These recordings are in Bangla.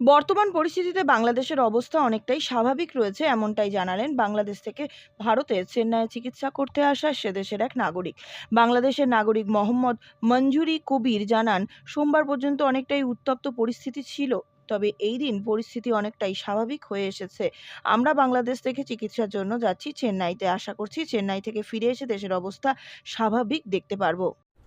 বর্তমান পরিস্থিতিতে বাংলাদেশের অবস্থা অনেকটাই স্বাভাবিক রয়েছে, এমনটাই জানালেন বাংলাদেশ থেকে ভারতে চেন্নাইয়ে চিকিৎসা করতে আসা সে দেশের এক নাগরিক। বাংলাদেশের নাগরিক মোহাম্মদ মঞ্জুরি কবির জানান, সোমবার পর্যন্ত অনেকটাই উত্তপ্ত পরিস্থিতি ছিল, তবে এই দিন পরিস্থিতি অনেকটাই স্বাভাবিক হয়ে এসেছে। আমরা বাংলাদেশ থেকে চিকিৎসার জন্য যাচ্ছি, চেন্নাইতে আশা করছি, চেন্নাই থেকে ফিরে এসে দেশের অবস্থা স্বাভাবিক দেখতে পারব।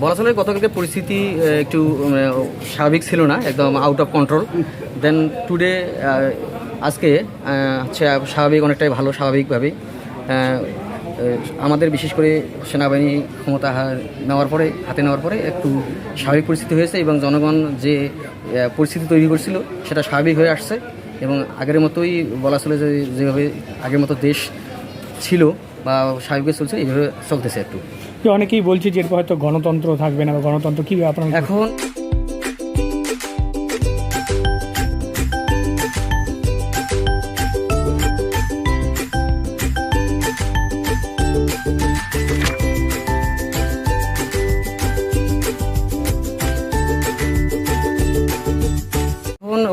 বলা চলে গতকালকে পরিস্থিতি একটু মানে, স্বাভাবিক ছিল না একদম out of control then today আজকে হচ্ছে স্বাভাবিক অনেকটাই ভালো স্বাভাবিকভাবে। আমাদের বিশেষ করে সেনাবাহিনী ক্ষমতা নেওয়ার পরে হাতে নেওয়ার পরে একটু স্বাভাবিক পরিস্থিতি হয়েছে এবং জনগণ যে পরিস্থিতি তৈরি করছিল সেটা স্বাভাবিক হয়ে আসছে। এবং আগের মতোই বলা চলে যে যেভাবে আগের মতো দেশ ছিল বা স্বাভাবিক চলছে এইভাবে চলতেছে একটু। যে অনেকেই বলছে যে এরপর হয়তো গণতন্ত্র থাকবে না বা গণতন্ত্র কি আপনার এখন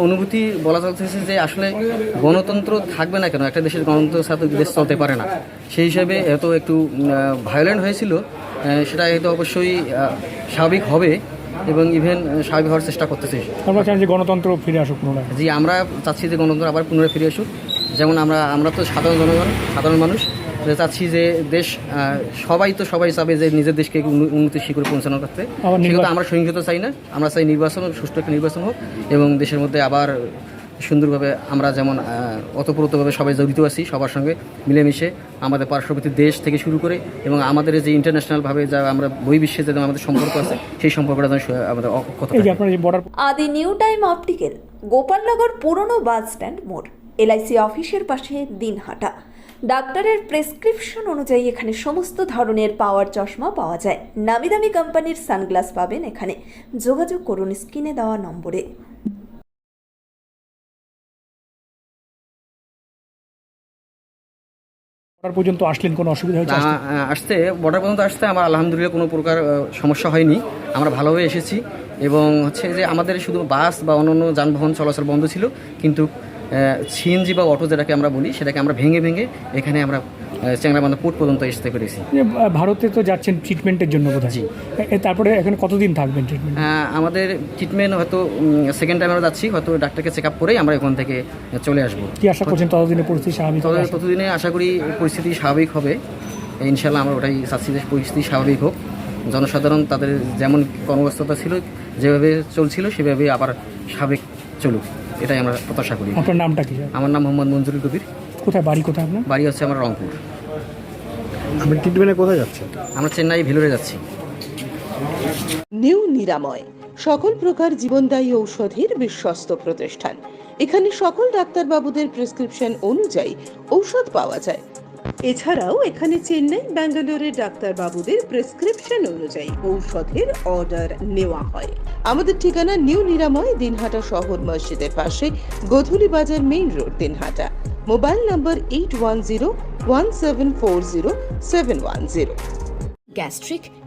অনুভূতি বলা চলতেছে যে আসলে গণতন্ত্র থাকবে না কেন? একটা দেশের গণতন্ত্র সাথে দেশ চলতে পারে না। সেই হিসাবে এত একটু ভায়োলেন্ট হয়েছিল। সেটা হয়তো অবশ্যই স্বাভাবিক হবে এবং ইভেন স্বাভাবিক হওয়ার চেষ্টা করতেছে। আমরা চান যে গণতন্ত্র ফিরে আসুক পুনরায়। জি আমরা চাচ্ছি যে গণতন্ত্র আবার পুনরায় ফিরে আসুক। যেমন আমরা আমরা তো সাধারণ জনগণ সাধারণ মানুষ চাচ্ছি যে দেশ সবাই তো সবাই চাবে যে নিজের দেশকে উন্ন- উন্নতির শিখরে পৌঁছানো করতে আবার সেক্ষেত্রে নির্বাচন- আমরা সহিংসতা চাই না আমরা চাই নির্বাচন সুষ্ঠু একটা নির্বাচন হোক এবং দেশের মধ্যে আবার সুন্দরভাবে আমরা যেমন আহ, ওতপ্রোতভাবে সবাই জড়িত আছি সবার সঙ্গে মিলেমিশে। আমাদের পার্শ্ববর্তী দেশ থেকে শুরু করে এবং আমাদের যে ইন্টারন্যাশনালভাবে যা আমরা বহির্বিশ্বে যে আমাদের সম্পর্ক আছে সেই সম্পর্কটা যেন আমাদের অক্ষত আদি নিউ টাইম অপটিক্যাল গোপালনগর পুরনো বাস স্ট্যান্ড মোড় এলআইসি অফিসের পাশে দিনহাটা। ডাক্তারের প্রেসক্রিপশন অনুযায়ী এখানে সমস্ত ধরনের পাওয়ার চশমা পাওয়া যায়। নামি দামি কোম্পানির সানগ্লাস পাবেন এখানে। যোগাযোগ করুন স্ক্রিনে দেওয়া নম্বরে। বর্ডার পর্যন্ত আসলেন, কোনো অসুবিধা হয়েছে আসতে? বর্ডার পর্যন্ত আসতে আমার আলহামদুলিল্লাহ কোনো প্রকার সমস্যা হয়নি আমরা ভালোভাবে এসেছি এবং হচ্ছে যে আমাদের শুধু বাস বা অন্যান্য যানবাহন চলাচল বন্ধ ছিল, কিন্তু সিএনজি বা অটো যেটাকে আমরা বলি, সেটাকে আমরা ভেঙে ভেঙে এখানে আমরা চ্যাংরাবান্ধা পোর্ট পর্যন্ত আসতে পেরেছি ভারতে তো যাচ্ছেন ট্রিটমেন্টের জন্য বোধ জি। তারপরে এখানে কতদিন থাকবেন ট্রিটমেন্ট আমাদের ট্রিটমেন্ট হয়তো সেকেন্ড টাইম আমরা যাচ্ছি হয়তো ডাক্তারকে চেক আপ করেই আমরা ওখান থেকে চলে আসব। কি আশা করছেন ততদিনে পরিস্থিতি স্বাভাবিক? ততদিনে আশা করি পরিস্থিতি স্বাভাবিক হবে। ইনশাল্লাহ আমরা ওটাই চাচ্ছি যে পরিস্থিতি স্বাভাবিক হোক। জনসাধারণ তাদের যেমন কর্মব্যস্ততা ছিল যেভাবে চলছিল সেভাবে আবার স্বাভাবিক চলুক। এটাই আমরা প্রত্যাশা করি। আপনার নামটা কি? আমার নাম মোহাম্মদ মঞ্জুরুল কবির। কোথায়? বাড়ি কোথায় আপনার? বাড়ি হচ্ছে আমার রংপুর। আপনি ট্রিটমেন্টে কোথায় যাচ্ছেন? আমরা চেন্নাই ভেলোরে যাচ্ছি। নিউ নিরাময় সকল প্রকার জীবনদায়ী ঔষধের বিশ্বস্ত প্রতিষ্ঠান। এখানে সকল ডাক্তারবাবুদের প্রেসক্রিপশন অনুযায়ী ঔষধ পাওয়া যায়। এছাড়াও এখানে চেন্নাই ব্যাঙ্গালোরের ডাক্তারবাবুদের প্রেসক্রিপশন অনুযায়ী ঔষধের অর্ডার নেওয়া হয়। আমাদের ঠিকানা নিউ নিরাময় দিনহাটা শহর মসজিদের পাশে Godhuli Bazar main road Dinhata. Mobile number eight one zero one seven four zero seven one zero. Gastric